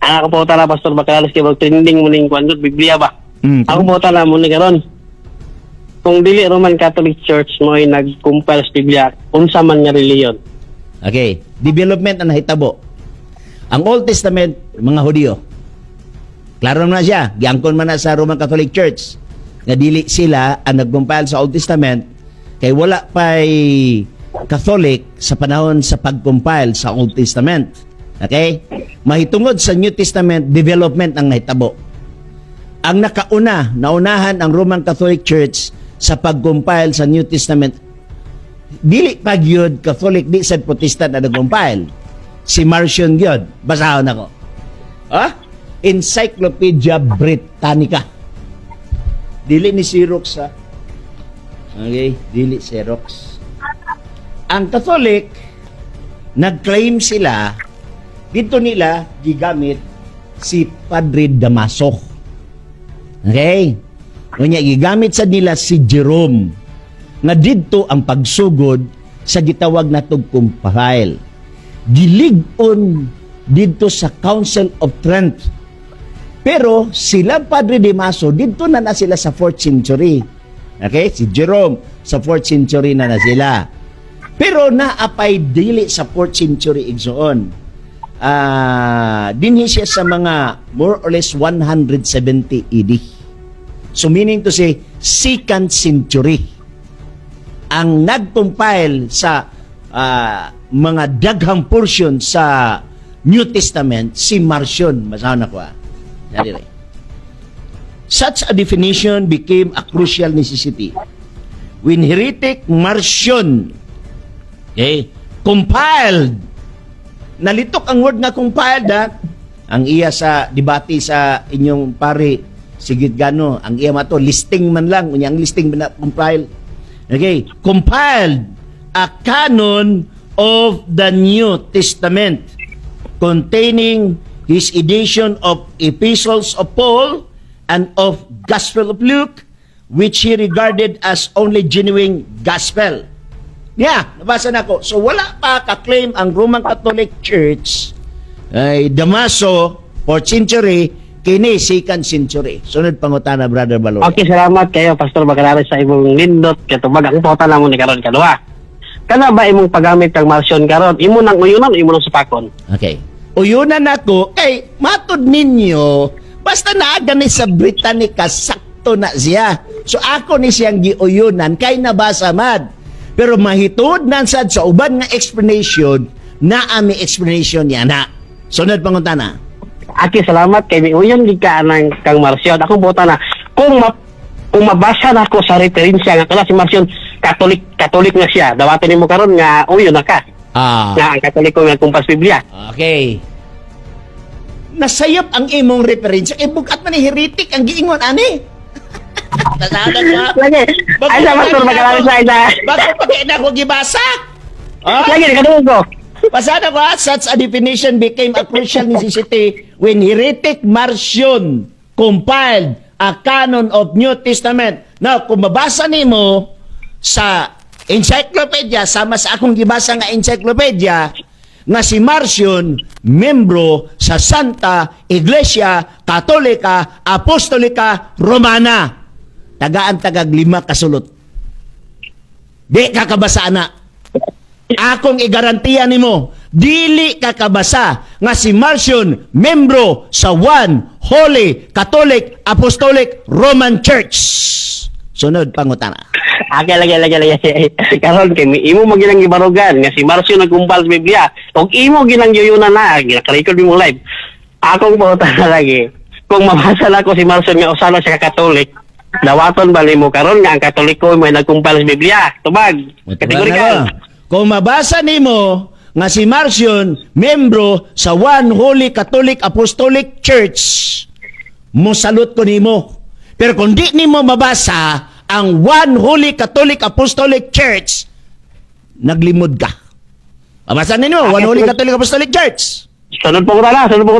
Ang ako po tala Pastor Bacalalis kay trending mo ning kwan gud, Biblia ba? Mm. Ako po tala mo ni karon. Kung dili Roman Catholic Church mo ay nag-compile sa Biblia, unsa man nga reliyon. Okay, development ang nahitabo. Ang Old Testament, mga Hudyo. Klaro na siya, giangkon man na sa Roman Catholic Church nga dili sila ang nag-compile sa Old Testament kay wala pa'y Catholic sa panahon sa pag-compile sa Old Testament. Okay? Mahitungod sa New Testament, development ang nahitabo. Ang nakauna, naunahan ang Roman Catholic Church sa pag-compile sa New Testament dili pa gyud Catholic di sa Protestant na nag-compile. Si Marcion gyud. Basahon ako. Ah? Encyclopedia Britannica. Dili ni Xerox ha. Okay, dili Xerox. Ang Catholic nag-claim sila dito nila gigamit si Padre Damaso. Okay? Unya gigamit sa nila si Jerome nga didto ang pagsugod sa gitawag natog compile. Gilig-on didto sa Council of Trent. Pero sila Padre Damaso didto na na sila sa 4th century. Okay? Si Jerome sa 4th century na na sila. Pero naapay dili sa 4th century igsoon. Ah, dinhi siya sa mga more or less 170 AD. So meaning to say, second century. Ang nag-compile sa ah, mga daghang portion sa New Testament, si Marcion. Masahan ako ah. Nadire. Such a definition became a crucial necessity when heretic Marcion okay, compiled nalitok ang word nga compiled ha? ang iya sa debate sa inyong pare sigit gano ang iya mato listing man lang. Unya ang listing na compile okay compiled a canon of the New Testament containing his edition of epistles of Paul and of Gospel of Luke which he regarded as only genuine gospel Yeah, nabasa na ko. So wala pa ka-claim ang Roman Catholic Church ay Damaso 4th century kini 2nd century. Sunod pangutana brother Balor. Okay, salamat kayo Pastor Bacalalis sa imong nindot katubag ang po tala mo ni karon kadua. Kana ba imong paggamit kang Marcion karon? Imo nang uyunan, imo nang supakon. Okay. Uyunan ako kay matod ninyo basta naaga ni sa Britannica sakto na siya. So ako ni siyang giuyunan kay nabasa mad. Pero mahitod nan sad sa uban nga explanation na ami explanation niya na. Sunod pangutana. Aki, salamat kay uyon gid ka nang kang Marcion. Ako buta na kung ma kung mabasa na ako sa referensya nga kana si Marcion Katolik Katolik na siya. Dawaton nimo karon nga uyon na ka. Ah. Nga ang Katoliko nga kumpas Biblia. Okay. Nasayop ang imong referensya. Eh, bukat man ni heretic ang giingon, ani. Nasada ka. Lagi. Ay sa Pastor Bacalalis sa isa. Bakit pa kayo na ako gibasa? Ah? Lagi kadung ko. Pasada ko, such a definition became a crucial necessity when heretic Marcion compiled a canon of New Testament. Now, kung mabasa nimo sa encyclopedia, sama sa akong gibasa nga encyclopedia, nga si Marcion, membro sa Santa Iglesia Katolika Apostolika Romana. Tagaan tagag lima kasulot. Di ka kabasa na. Akong igarantiya nimo, dili ka kabasa nga si Marcion membro sa One Holy Catholic Apostolic Roman Church. Sunod pangutana. Aga lagi lagi lagi karon kay imo mo ginang gibarugan nga si Marcio nagkumpal sa Biblia. Og imo ginang yuyunan na gina-record mo live. Akong pauta na lagi. Kung mabasa na ko si Marcio nga usala siya ka Katolik, dawaton ba nimo karon nga ang Katoliko may nagkumpal sa Biblia? Tubag. Kategorikal. Kung mabasa nimo nga si Marcion membro sa One Holy Catholic Apostolic Church, musalot ko nimo. Pero kung di nimo mabasa ang One Holy Catholic Apostolic Church, naglimod ka. Mabasa ninyo, One Holy Catholic Apostolic Church. Sunod po ko na, sunod po ko.